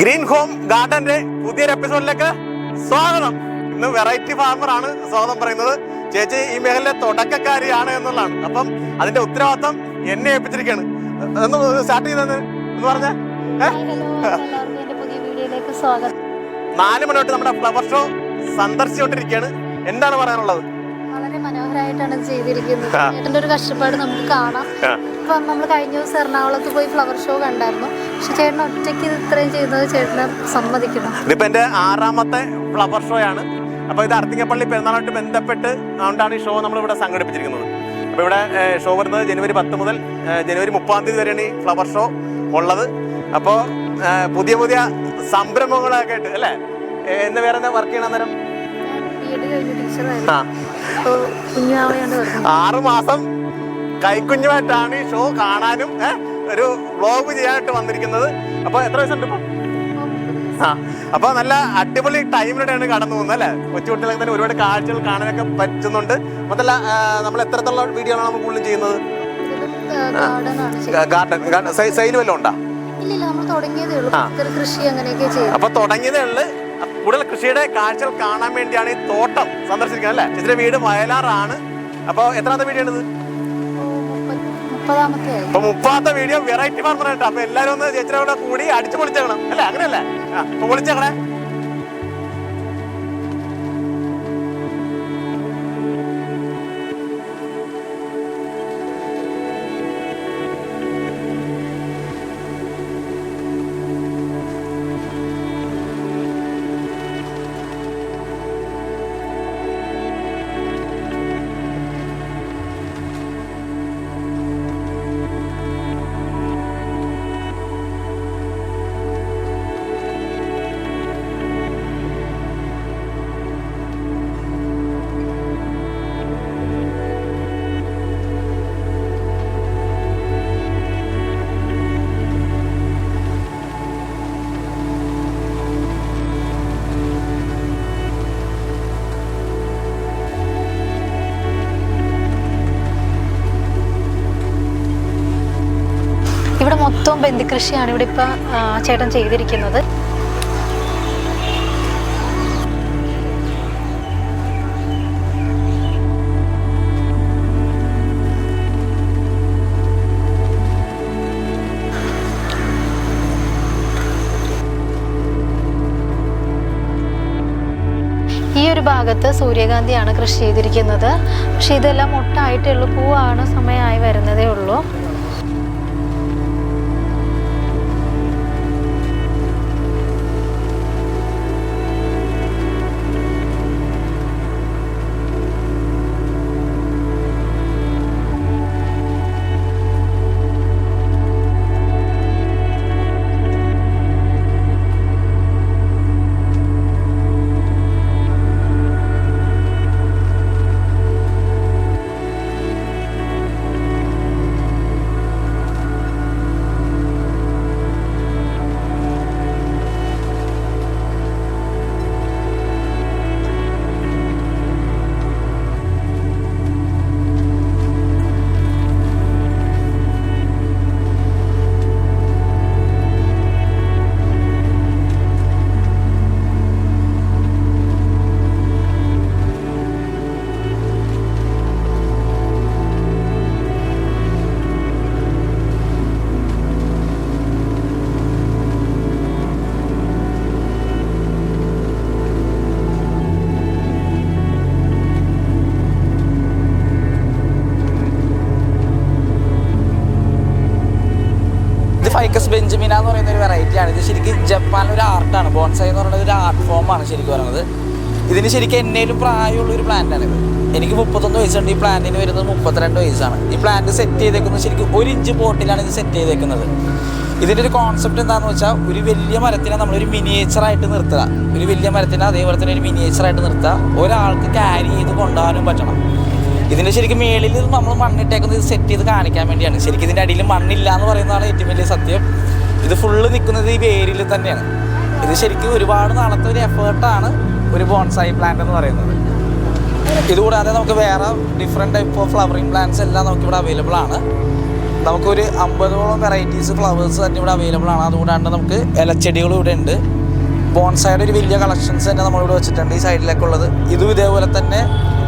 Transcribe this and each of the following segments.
Green home ഗാർഡന്റെ പുതിയൊരു എപ്പിസോഡിലേക്ക് സ്വാഗതം. ഇന്ന് വെറൈറ്റി ഫാർമർ ആണ് സ്വാഗതം പറയുന്നത്. ചേച്ചി ഈ മേഖലയിലെ തുടക്കക്കാരിയാണ് എന്നുള്ളതാണ്. അപ്പം അതിന്റെ ഉത്തരവാദിത്തം എന്നെ ഏൽപ്പിച്ചിരിക്കുകയാണ്. ഒന്ന് സ്റ്റാർട്ട് ചെയ്തെന്ന് എന്ന് പറഞ്ഞ. നാല് മണി തൊട്ട് നമ്മുടെ ഫ്ലവർ ഷോ സന്ദർശിച്ചുകൊണ്ടിരിക്കുകയാണ്. എന്താണ് പറയാനുള്ളത്? വളരെ മനോഹരമായിട്ടാണ് ഇത് ചെയ്തിരിക്കുന്നത് ചേട്ടന്റെ ഒരു കഷ്ടപ്പാട് നമുക്ക് കാണാം. ആ. നമ്മൾ കഴിഞ്ഞ ദിവസം എറണാകുളത്ത് പോയി ഫ്ലവർ ഷോ കണ്ടായിരുന്നു. പക്ഷെ ചേട്ടൻ ഒറ്റയ്ക്ക് ഇത് ഇത്രയും ചെയ്യുന്നത് ചേട്ടനെ സമ്മതിക്കണം. ഇതിപ്പോ എന്റെ ആറാമത്തെ ഫ്ലവർ ഷോ ആണ്. അപ്പൊ ഇത് അർത്തിങ്കപ്പള്ളി പെരുന്നാളായിട്ട് ബന്ധപ്പെട്ട് അതുകൊണ്ടാണ് ഈ ഷോ നമ്മൾ ഇവിടെ സംഘടിപ്പിച്ചിരിക്കുന്നത്. അപ്പോൾ ഇവിടെ ഷോ വരുന്നത് ജനുവരി പത്ത് മുതൽ ജനുവരി മുപ്പാം തീയതി വരെയാണ് ഈ ഫ്ലവർ ഷോ ഉള്ളത്. അപ്പോൾ പുതിയ പുതിയ സംരംഭങ്ങളൊക്കെ ആയിട്ട് അല്ലേ? എന്ന് വേറെ എന്താ വർക്ക് ചെയ്യണം അന്നേരം? ആറ് മാസം കൈക്കുഞ്ഞുമായിട്ടാണ് ഈ ഷോ കാണാനും ഒരു വ്ളോഗ് ചെയ്യാനായിട്ട് വന്നിരിക്കുന്നത്. അപ്പൊ എത്ര വയസ്സുണ്ട് ഇപ്പൊ? ആ. അപ്പൊ നല്ല അടിപൊളി ടൈമിലൂടെയാണ് കടന്നു പോകുന്നത് അല്ലെ? കൊച്ചുകുട്ടികളെ തന്നെ ഒരുപാട് കാഴ്ചകൾ കാണാനൊക്കെ പറ്റുന്നുണ്ട്. മൊത്തല്ല നമ്മൾ എത്രത്തോളം വീഡിയോ ആണ് നമ്മൾ കൂടുതലും ചെയ്യുന്നത്? ഗാർഡൻ സൈൽ വല്ലതും ഉണ്ടാ? അപ്പൊ തുടങ്ങിയതേ ഉള്ളു കൂടുതൽ കൃഷിയുടെ കാഴ്ചകൾ കാണാൻ വേണ്ടിയാണ് ഈ തോട്ടം സന്ദർശിക്കുന്നത് അല്ലേ? ചേച്ചിയുടെ വീട് വയലാറാണ്. അപ്പൊ എത്രാമത്തെ വീഡിയോ അപ്പൊ മുപ്പാമത്തെ വീഡിയോ വെറൈറ്റി ഫാർമർ ആയിട്ട്. അപ്പൊ എല്ലാരും ഒന്ന് ചേച്ചിയുടെ കൂടെ അടിച്ചു പൊളിച്ചേക്കണം. അല്ലേ? അങ്ങനെയല്ലേ? അപ്പൊ പൊളിച്ചേക്കണേ. ഇവിടെ കൃഷിയാണ് ഇവിടെ ഇപ്പൊ ചേട്ടൻ ചെയ്തിരിക്കുന്നത്. ഈ ഒരു ഭാഗത്ത് സൂര്യകാന്തിയാണ് കൃഷി ചെയ്തിരിക്കുന്നത്. പക്ഷെ ഇതെല്ലാം മുട്ടായിട്ടുള്ളൂ പൂവാണ് സമയമായി വരുന്നതേ ഉള്ളൂ. ഫൈക്കസ് ബെഞ്ചമിന എന്ന് പറയുന്ന ഒരു വെറൈറ്റി ആണ്. ഇത് ശരിക്കും ജപ്പാനിൽ ഒരു ആർട്ടാണ് ബോൺസൈ എന്ന് പറയുന്നത് ഒരു ആർട്ട് ഫോമാണ് ശരിക്കും പറയുന്നത്. ഇതിന് ശരിക്കും എന്നേലും പ്രായമുള്ള ഒരു പ്ലാന്റ് ആണ് ഇത്. എനിക്ക് മുപ്പത്തൊന്ന് വയസ്സുണ്ട്. ഈ പ്ലാന്റിന് വരുന്നത് മുപ്പത്തിരണ്ട് വയസ്സാണ്. ഈ പ്ലാന്റ് സെറ്റ് ചെയ്തേക്കുന്നത് ശരിക്കും ഒരു ഇഞ്ച് പോട്ടിലാണ് ഇത് സെറ്റ് ചെയ്തേക്കുന്നത്. ഇതിന്റെ ഒരു കോൺസെപ്റ്റ് എന്താണെന്ന് വെച്ചാൽ ഒരു വലിയ മരത്തിനെ നമ്മളൊരു മിനിയേച്ചറായിട്ട് നിർത്തുക. ഒരു വലിയ മരത്തിനെ അതേപോലെ തന്നെ ഒരു മിനിയേച്ചറായിട്ട് നിർത്തുക. ഒരാൾക്ക് ക്യാരി ചെയ്ത് കൊണ്ടുപോകാനും പറ്റണം. ഇതിന്റെ ശരിക്കും മേളിൽ നമ്മൾ മണ്ണിട്ടേക്കുന്നത് ഇത് സെറ്റ് ചെയ്ത് കാണിക്കാൻ വേണ്ടിയാണ്. ശരിക്കും ഇതിന്റെ അടിയിൽ മണ്ണില്ല എന്ന് പറയുന്നതാണ് ഏറ്റവും വലിയ സത്യം. ഇത് ഫുള്ള് നിൽക്കുന്നത് ഈ വേരിൽ തന്നെയാണ്. ഇത് ശരിക്കും ഒരുപാട് നാളത്തെ ഒരു എഫേർട്ടാണ് ഒരു ബോൺസായി പ്ലാന്റ് എന്ന് പറയുന്നത്. ഇതുകൂടാതെ നമുക്ക് വേറെ different type of flowering plants എല്ലാം നമുക്കിവിടെ അവൈലബിൾ ആണ്. നമുക്കൊരു അമ്പതോളം വെറൈറ്റീസ് ഫ്ലവേഴ്സ് തന്നെ ഇവിടെ അവൈലബിൾ ആണ്. അതുകൂടാണ്ട് നമുക്ക് ഇലച്ചെടികളും ഇവിടെ ഉണ്ട്. ബോൺസായുടെ ഒരു വലിയ കളക്ഷൻസ് തന്നെ നമ്മളിവിടെ വെച്ചിട്ടുണ്ട് ഈ സൈഡിലൊക്കെ ഉള്ളത് ഇതും ഇതേപോലെ തന്നെ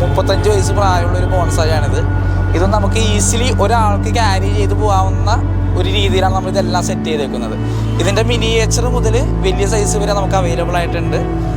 മുപ്പത്തഞ്ച് വയസ്സ് പ്രായമുള്ള ഒരു ബോൺസായാണിത്. ഇത് നമുക്ക് ഈസിലി ഒരാൾക്ക് ക്യാരി ചെയ്ത് പോകാവുന്ന ഒരു രീതിയിലാണ് നമ്മൾ ഇതെല്ലാം സെറ്റ് ചെയ്തേക്കുന്നത്. ഇതിന്റെ മിനിയേച്ചർ മുതൽ വലിയ സൈസ് വരെ നമുക്ക് അവൈലബിൾ ആയിട്ടുണ്ട്.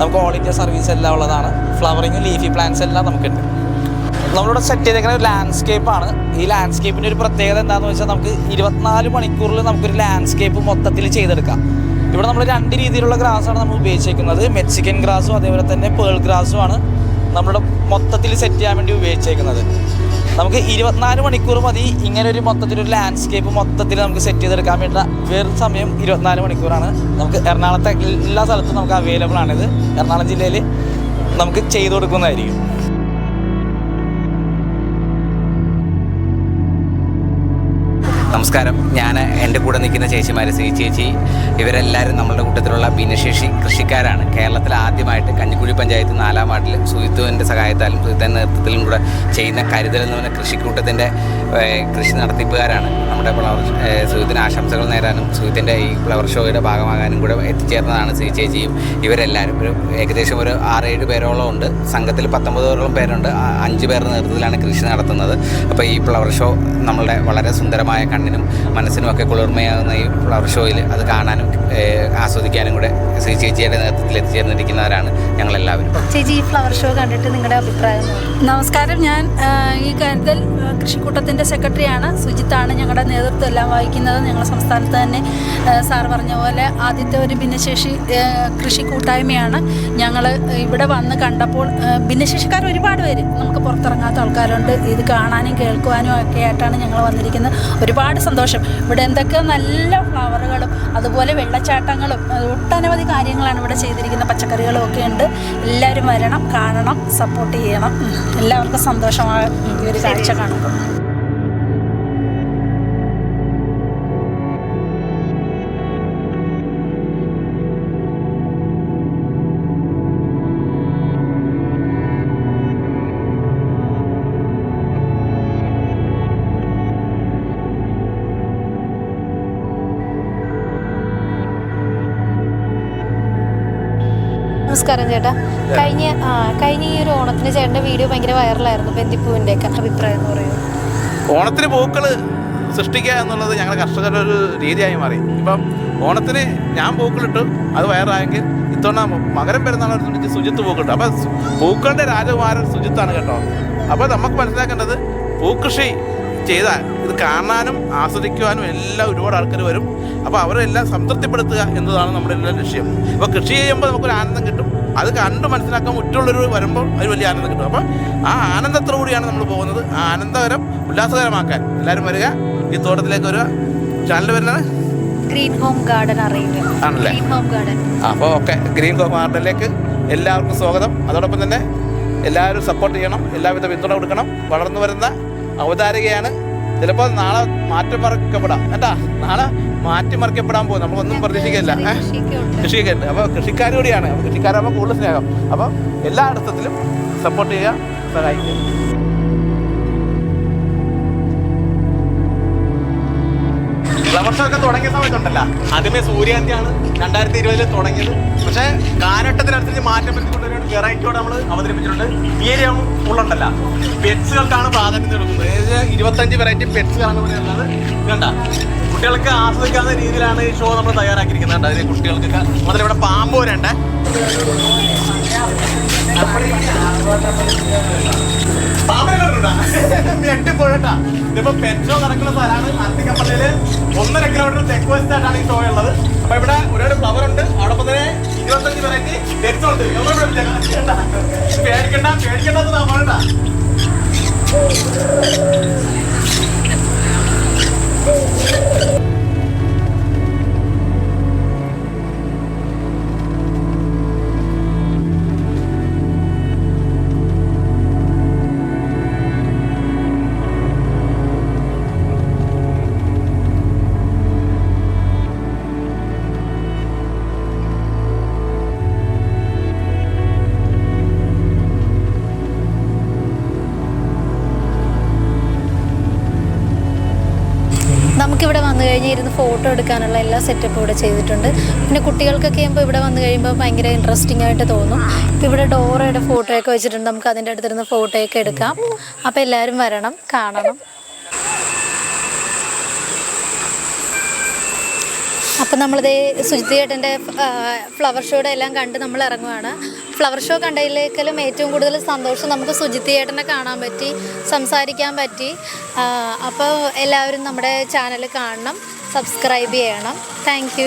നമുക്ക് ഓൾ ഇന്ത്യ സർവീസ് എല്ലാം ഉള്ളതാണ്. ഫ്ലവറിങ് ലീഫി പ്ലാന്റ്സ് എല്ലാം നമുക്കുണ്ട്. നമ്മളിവിടെ സെറ്റ് ചെയ്തേക്കുന്ന ഒരു ലാൻഡ്സ്കേപ്പ് ആണ്. ഈ ലാൻഡ്സ്കേപ്പിന്റെ ഒരു പ്രത്യേകത എന്താണെന്ന് വെച്ചാൽ നമുക്ക് ഇരുപത്തിനാല് മണിക്കൂറിൽ നമുക്കൊരു ലാൻഡ്സ്കേപ്പ് മൊത്തത്തിൽ ചെയ്തെടുക്കാം. ഇവിടെ നമ്മൾ രണ്ട് രീതിയിലുള്ള ഗ്രാസാണ് നമ്മൾ ഉപയോഗിച്ചേക്കുന്നത്. മെക്സിക്കൻ ഗ്രാസും അതേപോലെ തന്നെ പേൾ ഗ്രാസും ആണ്. നമ്മുടെ മൊത്തത്തിൽ സെറ്റ് ചെയ്യാൻ വേണ്ടി ഉപയോഗിച്ചേക്കുന്നത്. നമുക്ക് ഇരുപത്തിനാല് മണിക്കൂർ മതി. ഇങ്ങനെ ഒരു മൊത്തത്തിലൊരു ലാൻഡ്സ്കേപ്പ് മൊത്തത്തിൽ നമുക്ക് സെറ്റ് ചെയ്തെടുക്കാൻ വേണ്ട വേറെ സമയം ഇരുപത്തിനാല് മണിക്കൂറാണ്. നമുക്ക് എറണാകുളത്തെ എല്ലാ സ്ഥലത്തും നമുക്ക് അവൈലബിൾ ആണിത്. എറണാകുളം ജില്ലയിൽ നമുക്ക് ചെയ്തു കൊടുക്കുന്നതായിരിക്കും. നമസ്കാരം. ഞാൻ എന്റെ കൂടെ നിൽക്കുന്ന ചേച്ചിമാർ സി ചേച്ചി. ഇവരെല്ലാവരും നമ്മളുടെ കൂട്ടത്തിലുള്ള ഭിന്നശേഷി കൃഷിക്കാരാണ്. കേരളത്തിൽ ആദ്യമായിട്ട് കഞ്ഞിക്കുഴി പഞ്ചായത്ത് നാലാം വാർഡിൽ സുഹിത്തുവിന്റെ സഹായത്താലും സുയിത്തുവിന്റെ നേതൃത്വത്തിലും കൂടെ ചെയ്യുന്ന കരുതൽ എന്ന് പറഞ്ഞ കൃഷിക്കൂട്ടത്തിന്റെ കൃഷി നടത്തിപ്പുകാരാണ് നമ്മുടെ ഫ്ലവർ സുയിത്തിന് ആശംസകൾ നേരാനും സുയിത്തിന്റെ ഈ ഫ്ലവർ ഷോയുടെ ഭാഗമാകാനും കൂടെ എത്തിച്ചേർന്നതാണ് സി ചേച്ചിയും ഇവരെല്ലാവരും ഒരു ഏകദേശം ഒരു ആറേഴ് പേരോളം ഉണ്ട്. സംഘത്തിൽ പത്തൊമ്പതോളം പേരുണ്ട്. അഞ്ച് പേരുടെ നേതൃത്വത്തിലാണ് കൃഷി നടത്തുന്നത്. അപ്പോൾ ഈ ഫ്ലവർ ഷോ നമ്മളുടെ വളരെ സുന്ദരമായ കണ്ണിനും മനസ്സിനും ഒക്കെ കുളിർമയാകുന്ന ഈ ഫ്ലവർ ഷോയിൽ അത് കാണാനും ആസ്വദിക്കാനും കൂടെ ശ്രീ ചേച്ചിയുടെ നേതൃത്വത്തിൽ എത്തിച്ചേർന്നിരിക്കുന്നവരാണ് ഞങ്ങളെല്ലാവരും. ചേച്ചി ഈ ഫ്ലവർ ഷോ കണ്ടിട്ട് നിങ്ങളുടെ അഭിപ്രായം നമസ്കാരം ഞാൻ ഈ കരുതൽ കൃഷിക്കൂട്ടത്തിന്റെ സെക്രട്ടറിയാണ്. സുജിത്താണ് ഞങ്ങളുടെ നേതൃത്വം എല്ലാം വഹിക്കുന്നത്. ഞങ്ങളുടെ സംസ്ഥാനത്ത് തന്നെ സാർ പറഞ്ഞ പോലെ ആദ്യത്തെ ഒരു ഭിന്നശേഷി കൃഷി കൂട്ടായ്മയാണ്. ഞങ്ങൾ ഇവിടെ വന്ന് കണ്ടപ്പോൾ ഭിന്നശേഷിക്കാർ ഒരുപാട് പേര്. നമുക്ക് പുറത്തിറങ്ങാത്ത ആൾക്കാരുണ്ട്. ഇത് കാണാനും കേൾക്കുവാനും ഒക്കെ ആയിട്ടാണ് ഞങ്ങൾ വന്നിരിക്കുന്നത്. ഒരുപാട് സന്തോഷം. ഇവിടെ എന്തൊക്കെ നല്ല ഫ്ലവറുകളും അതുപോലെ വെള്ളച്ചാട്ടങ്ങളും ഒട്ടനവധി കാര്യങ്ങളാണ് ഇവിടെ ചെയ്തിരിക്കുന്നത്. പച്ചക്കറികളും ഒക്കെ ഉണ്ട്. എല്ലാവരും വരണം കാണണം സപ്പോർട്ട് ചെയ്യണം. എല്ലാവർക്കും സന്തോഷമായ ഈ ഒരു കാഴ്ച കാണുമ്പോൾ. കഴിഞ്ഞ ആ കഴിഞ്ഞ ഈ ഒരു ഓണത്തിന് ചേട്ടന്റെ വീഡിയോ ഭയങ്കര വൈറലായിരുന്നു ബന്ദിപ്പൂവിന്റെ ഒക്കെ അഭിപ്രായം എന്ന് പറയുന്നത്. ഓണത്തിന് പൂക്കൾ സൃഷ്ടിക്കുക എന്നുള്ളത് ഞങ്ങളുടെ കർഷകരുടെ ഒരു രീതിയായി മാറി. ഇപ്പം ഓണത്തിന് ഞാൻ പൂക്കളിട്ടു അത് വയറായെങ്കിൽ ഇത്തവണ മകരം പെരുന്നാളെടുത്ത് സുജിത്ത് പൂക്കളിട്ടു. അപ്പം പൂക്കളുടെ രാജകുമാരൻ സുജിത്താണ് കേട്ടോ. അപ്പോൾ നമുക്ക് മനസ്സിലാക്കേണ്ടത് പൂക്കൃഷി ചെയ്താൽ ഇത് കാണാനും ആസ്വദിക്കുവാനും എല്ലാം ഒരുപാട് ആൾക്കാർ വരും. അപ്പോൾ അവരെല്ലാം സംതൃപ്തിപ്പെടുത്തുക എന്നതാണ് നമ്മുടെ എല്ലാ ലക്ഷ്യം. അപ്പോൾ കൃഷി ചെയ്യുമ്പോൾ നമുക്കൊരു ആനന്ദം കിട്ടും. അത് കണ്ട് മനസ്സിലാക്കാൻ മറ്റുള്ളവർ വരുമ്പോൾ ഒരു വലിയ ആനന്ദം കിട്ടും. അപ്പോൾ ആ ആനന്ദത്തോടു കൂടിയാണ് നമ്മൾ പോകുന്നത്. ആ ആനന്ദകരം ഉല്ലാസകരമാക്കാൻ. എല്ലാവരും വരിക. ഈ തോട്ടത്തിലേക്ക് വരിക. ചാനൽ വരുന്നത് ഗ്രീൻ ഹോം ഗാർഡൻ ആണല്ലേ? അപ്പോൾ ഓക്കെ ഗ്രീൻ ഹോം ഗാർഡനിലേക്ക് എല്ലാവർക്കും സ്വാഗതം. അതോടൊപ്പം തന്നെ എല്ലാവരും സപ്പോർട്ട് ചെയ്യണം. എല്ലാവിധ പിന്തുണ കൊടുക്കണം. വളർന്നു വരുന്ന അവതാരികയാണ് ചിലപ്പോൾ നാളെ മാറ്റിമറിക്കപ്പെടാം. കേട്ടാ നാളെ മാറ്റിമറിക്കപ്പെടാൻ പോകും നമ്മളൊന്നും പ്രതീക്ഷിക്കില്ല കൃഷിക്കുണ്ട് അപ്പോൾ കൃഷിക്കാർ കൂടിയാണ്. അപ്പോൾ കൃഷിക്കാരാകുമ്പോൾ കൂടുതൽ സ്നേഹം. അപ്പോൾ എല്ലാ അർത്ഥത്തിലും സപ്പോർട്ട് ചെയ്യുക സഹായിക്കുക. ഫ്ലവർഷൊക്കെ തുടങ്ങിയ സമയത്തുണ്ടല്ല. ആദ്യമേ സൂര്യാന്തിയാണ് രണ്ടായിരത്തി ഇരുപതിൽ തുടങ്ങിയത്. പക്ഷേ കാലഘട്ടത്തിനനുസരിച്ച് മാറ്റം വരുത്തിക്കൊണ്ട് വെറൈറ്റിയോട് നമ്മൾ അവതരിപ്പിച്ചിട്ടുണ്ട്. ഈ ഏരിയ ഉള്ളുണ്ടല്ല. പെറ്റ്സുകൾക്കാണ് പ്രാധാന്യം കൊടുക്കുന്നത് ഏകദേശം ഇരുപത്തഞ്ച് വെറൈറ്റി പെറ്റ്സുകളാണ് ഇവിടെ ഉള്ളത്. കണ്ട കുട്ടികൾക്ക് ആസ്വദിക്കാവുന്ന രീതിയിലാണ് ഈ ഷോ നമ്മൾ തയ്യാറാക്കിയിരിക്കുന്നത്. അതിന് കുട്ടികൾക്കൊക്കെ മുതൽ ഇവിടെ പാമ്പ് വരണ്ടേ? ഞെട്ടിപ്പോഴട്ടാ ഇതിപ്പോ പെറ്റോ നടക്കുന്ന സ്ഥലമാണ് അർത്തിക്കപ്പള്ളിയിൽ. ഒന്നര കിലോമീറ്റർ തെക്ക് വെസ്റ്റ് ആയിട്ടാണ് ഈ ഷോ ഉള്ളത്. അപ്പൊ ഇവിടെ ഒരുപാട് ഫ്ലവർ ഉണ്ട്. അവിടെ തന്നെ ഇരുപത്തഞ്ച് വെറൈറ്റി എടുത്തോണ്ട്. പേടിക്കണ്ട പേടിക്കണ്ടെന്ന് നമ്മളണ്ട നമുക്കിവിടെ വന്നു കഴിഞ്ഞാൽ ഇരുന്ന് ഫോട്ടോ എടുക്കാനുള്ള എല്ലാ സെറ്റപ്പും ഇവിടെ ചെയ്തിട്ടുണ്ട്. പിന്നെ കുട്ടികൾക്കൊക്കെ ആകുമ്പോൾ ഇവിടെ വന്നു കഴിയുമ്പോൾ ഭയങ്കര ഇൻട്രസ്റ്റിംഗ് ആയിട്ട് തോന്നും. ഇപ്പോൾ ഇവിടെ ഡോറയുടെ ഫോട്ടോയൊക്കെ വെച്ചിട്ടുണ്ട്. നമുക്ക് അതിന്റെ അടുത്തിരുന്ന് ഫോട്ടോയൊക്കെ എടുക്കാം. അപ്പോൾ എല്ലാവരും വരണം കാണണം. അപ്പം നമ്മളിത് സുജിത് ചേട്ടന്റെ ഫ്ലവർ ഷോയുടെ എല്ലാം കണ്ട് നമ്മൾ ഇറങ്ങുവാണ്. ഫ്ലവർ ഷോ കണ്ടതിലേക്കാളും ഏറ്റവും കൂടുതൽ സന്തോഷം നമുക്ക് സുജിത് ചേട്ടനെ കാണാൻ പറ്റി സംസാരിക്കാൻ പറ്റി. അപ്പോൾ എല്ലാവരും നമ്മുടെ ചാനൽ കാണണം സബ്സ്ക്രൈബ് ചെയ്യണം. താങ്ക്